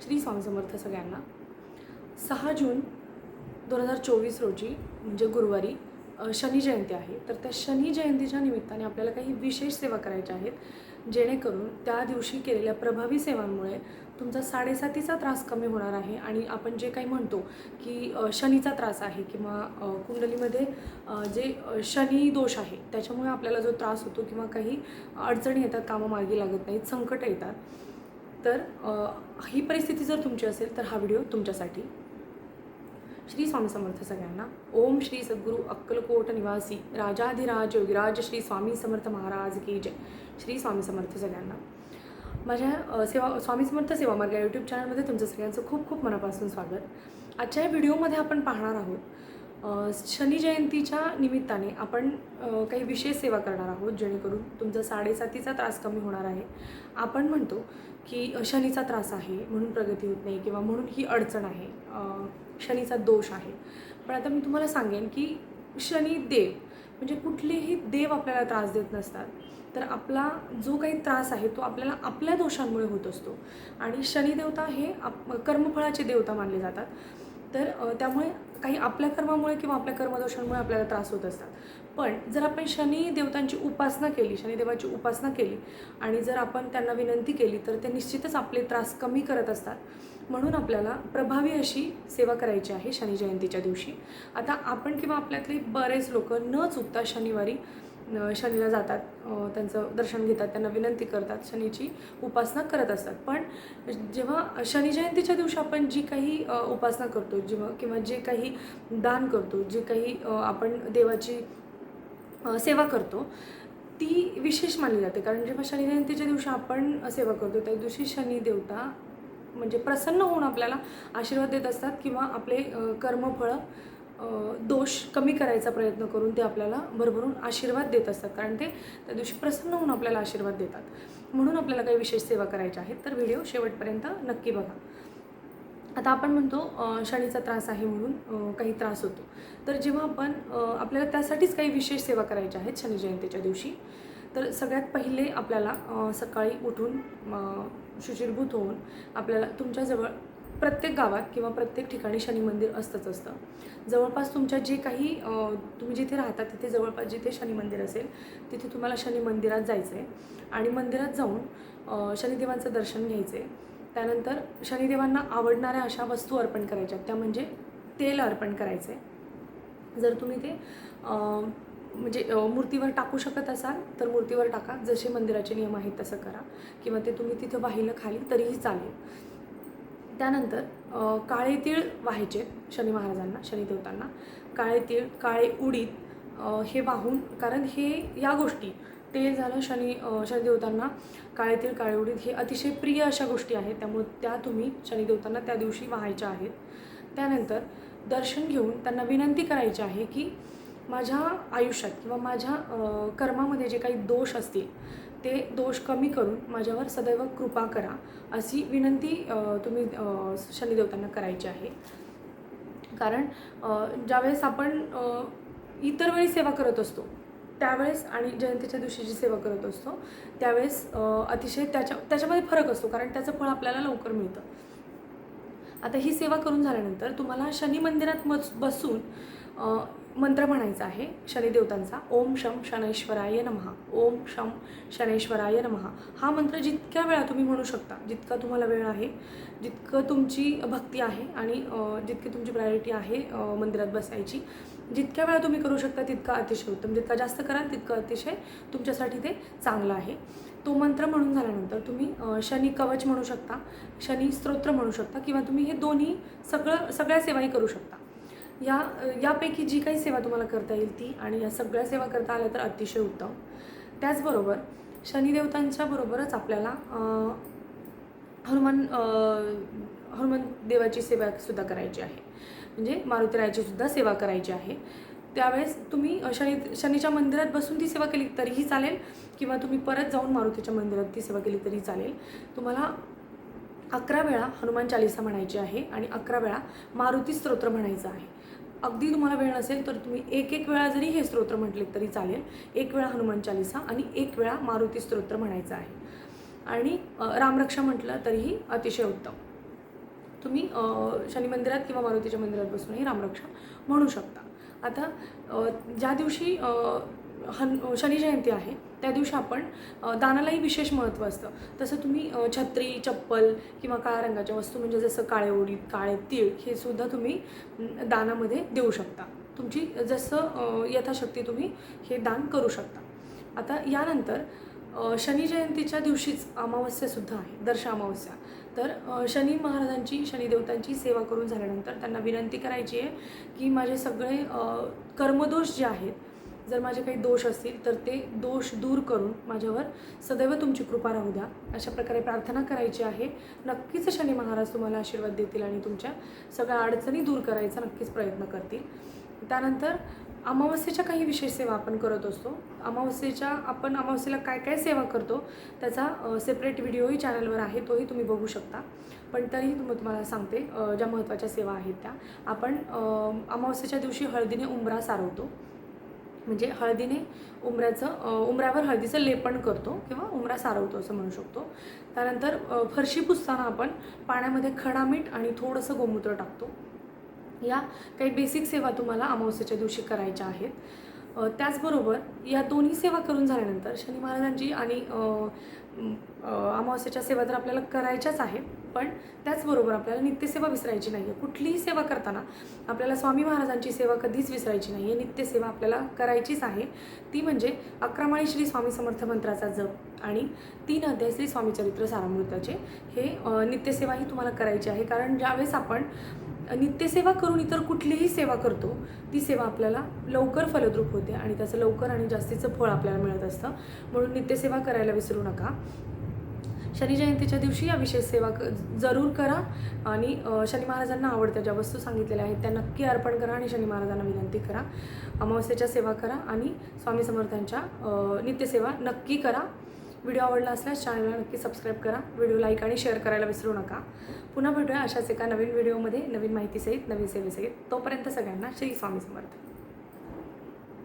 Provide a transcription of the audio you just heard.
श्री स्वामी समर्थ सगळ्यांना. सहा जून दोन हजार चोवीस रोजी म्हणजे गुरुवारी शनी जयंती आहे. तर त्या शनी जयंतीच्या निमित्ताने आपल्याला काही विशेष सेवा करायच्या आहेत जेणेकरून त्या दिवशी केलेल्या प्रभावी सेवांमुळे तुमचा साडेसातीचा त्रास कमी होणार आहे आणि आपण जे काही म्हणतो की शनीचा त्रास आहे किंवा कुंडलीमध्ये जे शनी दोष आहे त्याच्यामुळे आपल्याला जो त्रास होतो किंवा काही अडचणी येतात कामं मार्गी लागत नाहीत संकट येतात तर ही परिस्थिती जर तुमची असेल तर हा व्हिडिओ तुमच्यासाठी. श्री स्वामी समर्थ सगळ्यांना. ओम श्री सद्गुरू अक्कलकोट निवासी. राजाधिराज योगिराज श्री स्वामी समर्थ महाराज की जय. श्री स्वामी समर्थ सगळ्यांना. माझ्या सेवा स्वामी समर्थ सेवा मार्ग या यूट्यूब चॅनलमध्ये तुमचं सगळ्यांचं खूप खूप मनापासून स्वागत. आजच्या या व्हिडिओमध्ये आपण पाहणार आहोत शनी जयंतीच्या निमित्ताने आपण काही विशेष सेवा करणार आहोत जेणेकरून तुमचा साडेसातीचा त्रास कमी होणार आहे. आपण म्हणतो की शनीचा त्रास आहे म्हणून प्रगती होत नाही किंवा म्हणून ही अडचण आहे शनीचा दोष आहे. पण आता मी तुम्हाला सांगेन की शनी देव म्हणजे कुठलेही देव आपल्याला त्रास देत नसतात. तर आपला जो काही त्रास आहे तो आपल्याला आपल्या दोषांमुळे होत असतो. आणि शनिदेवता हे आप कर्मफळाचे देवता मानले जातात. तर त्यामुळे काही आपल्या कर्मामुळे किंवा आपल्या कर्मदोषांमुळे आपल्याला त्रास होत असतात. पण जर आपण शनी देवतांची उपासना केली शनिदेवाची उपासना केली आणि जर आपण त्यांना विनंती केली तर ते निश्चितच आपले त्रास कमी करत असतात. म्हणून आपल्याला प्रभावी अशी सेवा करायची आहे शनी जयंतीच्या दिवशी. आता आपण किंवा आपल्यातले बरेच लोक न चुकता शनिवारी शनीला जातात. त्यांचं दर्शन घेतात त्यांना विनंती करतात शनीची उपासना करत असतात. पण जेव्हा शनी जयंतीच्या दिवशी आपण जी काही उपासना करतो जेव्हा किंवा जे काही दान करतो जे काही आपण देवाची सेवा करतो ती विशेष मानली जाते. कारण जेव्हा शनी जयंतीच्या दिवशी आपण सेवा करतो त्या दिवशी शनी देवता म्हणजे प्रसन्न होऊन आपल्याला आशीर्वाद देत असतात किंवा आपले कर्मफळं दोष कमी करायचा प्रयत्न करून ते आपल्याला भरभरून आशीर्वाद देत असतात. कारण ते त्या दिवशी प्रसन्न होऊन आपल्याला आशीर्वाद देतात. म्हणून आपल्याला काही विशेष सेवा करायच्या आहेत तर व्हिडिओ शेवटपर्यंत नक्की बघा. आता आपण म्हणतो शनीचा त्रास आहे म्हणून काही त्रास होतो. तर जेव्हा आपण आपल्याला त्यासाठीच काही विशेष सेवा करायच्या आहेत शनी जयंतीच्या दिवशी तर सगळ्यात पहिले आपल्याला सकाळी उठून शुचिरभूत होऊन आपल्याला तुमच्याजवळ प्रत्येक गावात किंवा प्रत्येक ठिकाणी शनी मंदिर असतंच असतं. जवळपास तुमच्या जे काही तुम्ही जिथे राहता तिथे जवळपास जिथे शनी मंदिर असेल तिथे तुम्हाला शनी मंदिरात जायचं आहे आणि मंदिरात जाऊन शनिदेवांचं दर्शन घ्यायचं आहे त्यानंतर शनिदेवांना आवडणाऱ्या अशा वस्तू अर्पण करायच्या. त्या म्हणजे तेल अर्पण करायचं आहे जर तुम्ही ते म्हणजे मूर्तीवर टाकू शकत असाल तर मूर्तीवर टाका. जसे मंदिराचे नियम आहेत तसं करा. किंवा ते तुम्ही तिथं वाहिलं खाली तरीही चालेल. त्यानंतर काळे तीळ व्हायचे शनी महाराजांना शनिदेवतांना काळे तीळ काळे उडीद हे वाहून कारण हे या गोष्टी ते झालं शनी शनिदेवतांना काळे तीळ काळे उडीद हे अतिशय प्रिय अशा गोष्टी आहेत. त्यामुळे त्या तुम्ही शनिदेवतांना त्या दिवशी वाहायच्या आहेत. त्यानंतर दर्शन घेऊन त्यांना विनंती करायची आहे की माझ्या आयुष्यात किंवा माझ्या कर्मामध्ये जे काही दोष असतील ते दोष कमी करून माझ्यावर सदैव कृपा करा अशी विनंती तुम्ही शनिदेवतांना करायची आहे. कारण ज्यावेळेस आपण इतर वेळी सेवा करत असतो त्यावेळेस आणि जयंतीच्या दिवशी जी सेवा करत असतो त्यावेळेस अतिशय त्याच्या त्याच्यामध्ये फरक असतो कारण त्याचं फळ आपल्याला लवकर मिळतं. आता ही सेवा करून झाल्यानंतर तुम्हाला शनी मंदिरात मच बसून मंत्र म्हणायचा आहे शनिदेवतांचा ओम शम शनैश्वराय नमहा ओम शम शनैश्वराय नमहा हा मंत्र जितक्या वेळा तुम्ही म्हणू शकता जितका तुम्हाला वेळ आहे जितकं तुमची भक्ती आहे आणि जितकी तुमची प्रायोरिटी आहे मंदिरात बसायची जितक्या वेळा तुम्ही करू शकता तितका अतिशय उत्तम. जितका जास्त कराल तितकं अतिशय तुमच्यासाठी ते चांगलं आहे. तो मंत्र म्हणून झाल्यानंतर तुम्ही शनी कवच म्हणू शकता शनी स्तोत्र म्हणू शकता किंवा तुम्ही हे दोन्ही सगळं सगळ्या सेवाही करू शकता. या यापैकी जी काही सेवा तुम्हाला करता येईल ती आणि या सगळ्या सेवा करता आल्या तर अतिशय उत्तम. त्याचबरोबर शनिदेवतांच्या बरोबरच आपल्याला हनुमान हनुमान देवाची सेवासुद्धा करायची आहे. म्हणजे मारुतीरायाची सुद्धा सेवा करायची आहे. त्यावेळेस तुम्ही शनि शनी शनीच्या मंदिरात बसून ती सेवा केली तरीही चालेल किंवा तुम्ही परत जाऊन मारुतीच्या मंदिरात ती सेवा केली तरी चालेल. तुम्हाला अकरा वेळा हनुमान चालिसा म्हणायची आहे आणि अकरा वेळा मारुती स्तोत्र म्हणायचं आहे. अगदी तुम्हाला वेळ नसेल तर तुम्ही एक एक वेळा जरी हे स्तोत्र म्हटले तरी चालेल. एक वेळा हनुमान चालिसा आणि एक वेळा मारुती स्तोत्र म्हणायचं आहे. आणि रामरक्षा म्हटलं तरीही अतिशय उत्तम. तुम्ही शनी मंदिरात किंवा मारुतीच्या मंदिरात बसूनही रामरक्षा म्हणू शकता. आता ज्या दिवशी हन शनी जयंती आहे. त्या दिवशी आपण दानालाही विशेष महत्त्व असतं. तसं तुम्ही छत्री चप्पल किंवा काळ्या रंगाच्या वस्तू म्हणजे जसं काळे उडीद काळे तीळ हे सुद्धा तुम्ही दानामध्ये देऊ शकता. तुमची जसं यथाशक्ती तुम्ही हे दान करू शकता. आता यानंतर शनी जयंतीच्या दिवशीच अमावस्यासुद्धा आहे दर्श अमावस्या. तर शनी महाराजांची शनिदेवतांची सेवा करून झाल्यानंतर त्यांना विनंती करायची आहे की माझे सगळे कर्मदोष जे आहेत जर माझे काही दोष असतील तर ते दोष दूर करून माझ्यावर सदैव तुमची कृपा राहू द्या. अशा प्रकारे प्रार्थना करायची आहे. नक्कीच शनी महाराज तुम्हाला आशीर्वाद देतील आणि तुमच्या सगळ्या अडचणी दूर करायचा नक्कीच प्रयत्न करतील. त्यानंतर अमावस्येच्या काही विशेष सेवा आपण करत असतो. अमावस्येच्या आपण अमावस्येला काय काय सेवा करतो त्याचा सेपरेट व्हिडिओही चॅनलवर आहे. तोही तुम्ही बघू शकता. पण तरीही तुम्ही तुम्हाला सांगते ज्या महत्त्वाच्या सेवा आहेत त्या. आपण अमावस्येच्या दिवशी हळदीने उंबरा सारवतो. म्हणजे हळदीने उंबऱ्याचं उमऱ्यावर उंबऱ्यावर हळदीचं लेपन करतो किंवा उंबरा सारवतो असं म्हणू शकतो. त्यानंतर फरशी पुसताना आपण पाण्यामध्ये खडा मीठ आणि थोडंसं गोमूत्र टाकतो. या काही बेसिक सेवा तुम्हाला अमावस्येच्या दिवशी करायच्या आहेत. त्याचबरोबर या दोन्ही सेवा करून झाल्यानंतर शनी महाराजांची आणि अमावस्याच्या सेवा तर आपल्याला करायच्याच आहे पण त्याचबरोबर आपल्याला नित्यसेवा विसरायची नाही आहे कुठलीही सेवा करताना आपल्याला स्वामी महाराजांची सेवा कधीच विसरायची नाही आहे नित्यसेवा आपल्याला करायचीच आहे. ती म्हणजे अक्रमाळी श्री स्वामी समर्थ मंत्राचा जप आणि तीन अध्याय श्री स्वामी चरित्र सारामृताचे. हे नित्यसेवा ही तुम्हाला करायची आहे. कारण ज्यावेळेस आपण नित्यसेवा करून इतर कुठलीही सेवा करतो ती सेवा आपल्याला लवकर फलद्रूप होते आणि त्याचं लवकर आणि जास्तीचं फळ आपल्याला मिळत असतं. म्हणून नित्यसेवा करायला विसरू नका. शनी जयंतीच्या दिवशी या विशेष सेवा क जरूर करा आणि शनी महाराजांना आवडत्या ज्या वस्तू सांगितलेल्या आहेत त्या नक्की अर्पण करा आणि शनी महाराजांना विनंती करा. अमावस्येच्या सेवा करा आणि स्वामी समर्थांच्या नित्यसेवा नक्की करा. व्हिडिओ आवडला असल्यास चॅनलला नक्की सबस्क्राईब करा. व्हिडिओ लाईक आणि शेअर करायला विसरू नका. पुन्हा भेटूया अशाच एका नवीन व्हिडिओमध्ये नवीन माहितीसहित नवीन सेवेसहित. तोपर्यंत सगळ्यांना श्री स्वामी समर्थ.